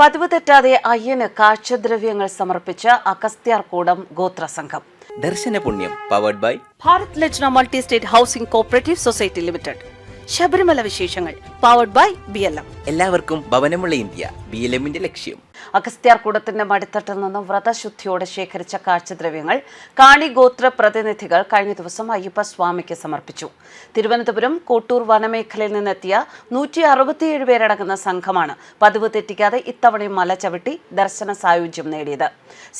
പതിവ് തെറ്റാതെ അയ്യന് കാഴ്ചദ്രവ്യങ്ങൾ സമർപ്പിച്ച അഗസ്ത്യാർകൂടം ഗോത്രസംഘം. ദർശന പുണ്യം powered by Bharat Lajna multi state housing cooperative society limited. Sabarimala വിശേഷങ്ങൾ. Powered by B L M എല്ലാവർക്കും ഭവനമുള്ള ഇന്ത്യ ബി എൽ എമ്മിന്റെ ലക്ഷ്യം. അഗസ്ത്യാർകൂടത്തിന്റെ മടിത്തട്ടിൽ നിന്നും വ്രതശുദ്ധിയോടെ ശേഖരിച്ച കാഴ്ചദ്രവ്യങ്ങൾ കാണി ഗോത്ര പ്രതിനിധികൾ കഴിഞ്ഞ ദിവസം അയ്യപ്പ സ്വാമിക്ക് സമർപ്പിച്ചു. തിരുവനന്തപുരം കോട്ടൂർ വനമേഖലയിൽ നിന്നെത്തിയ നൂറ്റി അറുപത്തിയേഴ് പേരടങ്ങുന്ന സംഘമാണ് പതിവ് തെറ്റിക്കാതെ ഇത്തവണയും മല ചവിട്ടി ദർശന സായുജ്യം നേടിയത്.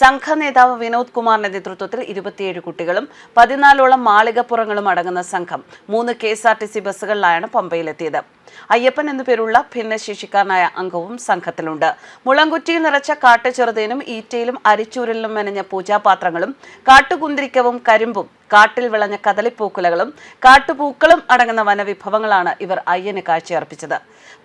സംഘ നേതാവ് വിനോദ് കുമാറിന്റെ നേതൃത്വത്തിൽ ഇരുപത്തിയേഴ് കുട്ടികളും പതിനാലോളം മാളികപ്പുറങ്ങളും അടങ്ങുന്ന സംഘം മൂന്ന് K S R T C ബസ്സുകളിലായാണ് പമ്പയിലെത്തിയത്. അയ്യപ്പൻ എന്നു പേരുള്ള ഭിന്നശേഷിക്കാരനായ അംഗവും സംഘത്തിലുണ്ട്. മുളങ്കുറ്റിയിൽ നിറച്ച കാട്ടുചെറുതേനും ഈറ്റയിലും അരിച്ചൂരിലും മെനഞ്ഞ പൂജാപാത്രങ്ങളും കാട്ടുകുന്തിരിക്കവും കരിമ്പും കാട്ടിൽ വിളഞ്ഞ കദളിപ്പൂക്കുലകളും കാട്ടുപൂക്കളും അടങ്ങുന്ന വനവിഭവങ്ങളാണ് ഇവർ അയ്യന് കാഴ്ചയർപ്പിച്ചത്.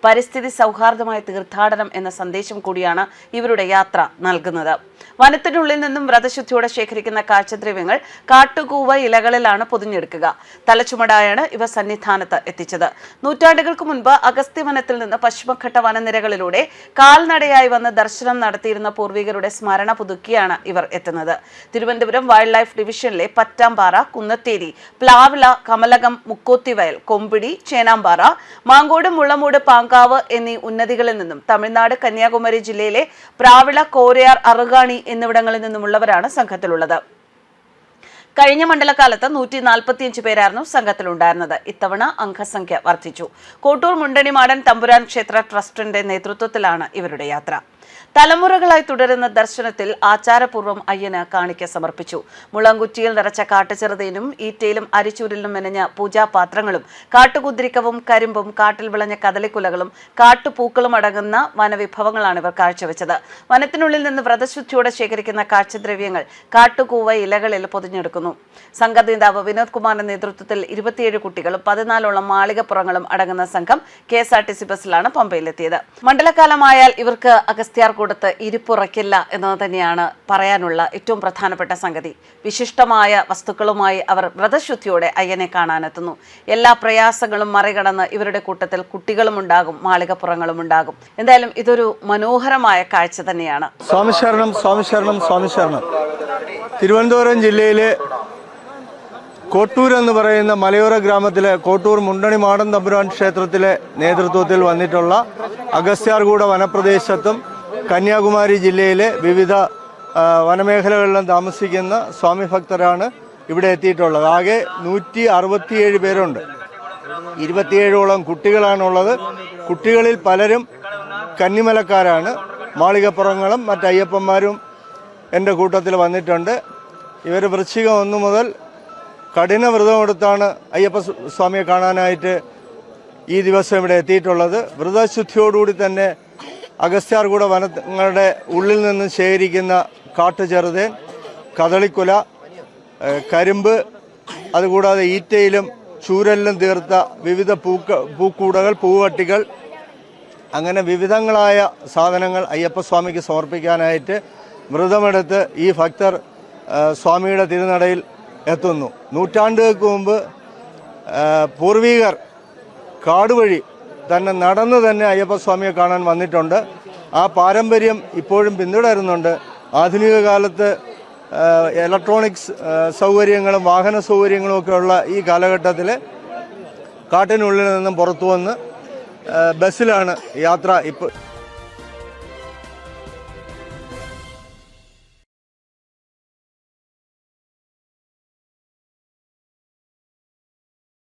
പരിസ്ഥിതി സൗഹാർദ്ദമായ തീർത്ഥാടനം എന്ന സന്ദേശം കൂടിയാണ് ഇവരുടെ യാത്ര നൽകുന്നത്. വനത്തിനുള്ളിൽ നിന്നും വ്രതശുദ്ധിയോടെ ശേഖരിക്കുന്ന കാഴ്ചദ്രവ്യങ്ങൾ കാട്ടുകൂവ ഇലകളിലാണ് പൊതിഞ്ഞെടുക്കുക. തലച്ചുമടായാണ് ഇവ സന്നിധാനത്ത് എത്തിച്ചത്. നൂറ്റാണ്ടുകൾക്ക് മുൻപ് അഗസ്ത്യവനത്തിൽ നിന്ന് പശ്ചിമഘട്ട വനനിരകളിലൂടെ കാൽനടയായി വന്ന് ദർശനം നടത്തിയിരുന്ന പൂർവികരുടെ സ്മരണ പുതുക്കിയാണ് ഇവർ എത്തുന്നത്. തിരുവനന്തപുരം വൈൽഡ് ലൈഫ് ഡിവിഷനിലെ പറ്റാമ്പാറ കുന്നത്തേരി പ്ലാവിള കമലകം മുക്കോത്തിവയൽ കൊമ്പിടി ചേനാമ്പാറ മാങ്കോട് മുള്ളമൂട് പാങ്കാവ് എന്നീ ഉന്നതികളിൽ നിന്നും തമിഴ്നാട് കന്യാകുമാരി ജില്ലയിലെ പ്രാവിള കോരയാർ അറുകാണി എന്നിവിടങ്ങളിൽ നിന്നുമുള്ളവരാണ് സംഘത്തിലുള്ളത്. കഴിഞ്ഞ മണ്ഡലകാലത്ത് നൂറ്റി നാൽപ്പത്തിയഞ്ച് പേരായിരുന്നു സംഘത്തിലുണ്ടായിരുന്നത്. ഇത്തവണ അംഗസംഖ്യ വർദ്ധിച്ചു. കോട്ടൂർ മുണ്ടണിമാടൻ തമ്പുരാൻ ക്ഷേത്ര ട്രസ്റ്റിന്റെ നേതൃത്വത്തിലാണ് ഇവരുടെ യാത്ര. തലമുറകളായി തുടരുന്ന ദർശനത്തിൽ ആചാരപൂർവം അയ്യന് കാണിക്ക സമർപ്പിച്ചു. മുളങ്കുറ്റിയിൽ നിറച്ച കാട്ടുചെറുതേനും ഈറ്റയിലും അരിച്ചൂരിലും മെനഞ്ഞ പൂജാപാത്രങ്ങളും കാട്ടുകുതിരിക്കവും കരിമ്പും കാട്ടിൽ വിളഞ്ഞ കദളിക്കുലകളും കാട്ടുപൂക്കളും അടങ്ങുന്ന വനവിഭവങ്ങളാണ് ഇവർ കാഴ്ചവെച്ചത്. വനത്തിനുള്ളിൽ നിന്ന് വ്രതശുദ്ധിയോടെ ശേഖരിക്കുന്ന കാഴ്ചദ്രവ്യങ്ങൾ കാട്ടുകൂവ ഇലകളിൽ പൊതിഞ്ഞെടുക്കുന്നു. സംഘ നേതാവ് വിനോദ് കുമാറിന്റെ നേതൃത്വത്തിൽ ഇരുപത്തിയേഴ് കുട്ടികളും പതിനാലോളം മാളികപ്പുറങ്ങളും അടങ്ങുന്ന സംഘം K S R T C ബസ്സിലാണ് പമ്പയിലെത്തിയത്. മണ്ഡലകാലമായാൽ ഇവർക്ക് അഗസ്ത്യാർകൂടത്ത് ഇരിപ്പുറയ്ക്കില്ല എന്നത് തന്നെയാണ് പറയാനുള്ള ഏറ്റവും പ്രധാനപ്പെട്ട സംഗതി. വിശിഷ്ടമായ വസ്തുക്കളുമായി അവർ വ്രതശുദ്ധിയോടെ അയ്യനെ കാണാനെത്തുന്നു. എല്ലാ പ്രയാസങ്ങളും മറികടന്ന് ഇവരുടെ കൂട്ടത്തിൽ കുട്ടികളും ഉണ്ടാകും മാളികപ്പുറങ്ങളും ഉണ്ടാകും എന്തായാലും ഇതൊരു മനോഹരമായ കാഴ്ച തന്നെയാണ്. സ്വാമിശരണം സ്വാമിശരണം സ്വാമി ശരണം സ്വാമി ശരണം തിരുവനന്തപുരം ജില്ലയിലെ കോട്ടൂർ എന്ന് പറയുന്ന മലയോര ഗ്രാമത്തിലെ കോട്ടൂർ മുണ്ടണി മാടൻ തമ്പുരാൻ ക്ഷേത്രത്തിലെ നേതൃത്വത്തിൽ വന്നിട്ടുള്ള അഗസ്ത്യാർകൂട വനപ്രദേശത്തും കന്യാകുമാരി ജില്ലയിലെ വിവിധ വനമേഖലകളിലും താമസിക്കുന്ന സ്വാമി ഭക്തരാണ് ഇവിടെ എത്തിയിട്ടുള്ളത്. ആകെ നൂറ്റി അറുപത്തിയേഴ് പേരുണ്ട്. ഇരുപത്തിയേഴോളം കുട്ടികളാണുള്ളത്. കുട്ടികളിൽ പലരും കന്നിമലക്കാരാണ്. മാളികപ്പുറങ്ങളും മറ്റ് അയ്യപ്പന്മാരും എന്റെ കൂട്ടത്തിൽ വന്നിട്ടുണ്ട്. ഇവർ വൃശ്ചികം ഒന്നു മുതൽ കഠിന വ്രതമെടുത്താണ് അയ്യപ്പ സ്വാമിയെ കാണാനായിട്ട് ഈ ദിവസം ഇവിടെ എത്തിയിട്ടുള്ളത്. വ്രതശുദ്ധിയോടുകൂടി തന്നെ അഗസ്ത്യാർകൂട വനങ്ങളുടെ ഉള്ളിൽ നിന്ന് ശേഖരിക്കുന്ന കാട്ടുചെറുതേൻ കദളിക്കുല കരിമ്പ് അതുകൂടാതെ ഈറ്റയിലും ചൂരലിലും തീർത്ത വിവിധ പൂക്ക പൂക്കൂടകൾ പൂവട്ടികൾ അങ്ങനെ വിവിധങ്ങളായ സാധനങ്ങൾ അയ്യപ്പസ്വാമിക്ക് സമർപ്പിക്കാനായിട്ട് വ്രതമെടുത്ത് ഈ ഭക്തർ സ്വാമിയുടെ തിരുനടയിൽ എത്തുന്നു. നൂറ്റാണ്ടുകൾക്ക് മുമ്പ് പൂർവീകർ കാടുവഴി തന്നെ നടന്നു തന്നെ അയ്യപ്പസ്വാമിയെ കാണാൻ വന്നിട്ടുണ്ട്. ആ പാരമ്പര്യം ഇപ്പോഴും പിന്തുടരുന്നുണ്ട്. ആധുനിക കാലത്ത് ഇലക്ട്രോണിക്സ് സൗകര്യങ്ങളും വാഹന സൗകര്യങ്ങളും ഒക്കെ ഉള്ള ഈ കാലഘട്ടത്തിൽ കാട്ടിനുള്ളിൽ നിന്നും പുറത്തു വന്ന് ബസ്സിലാണ് യാത്ര ഇപ്പോൾ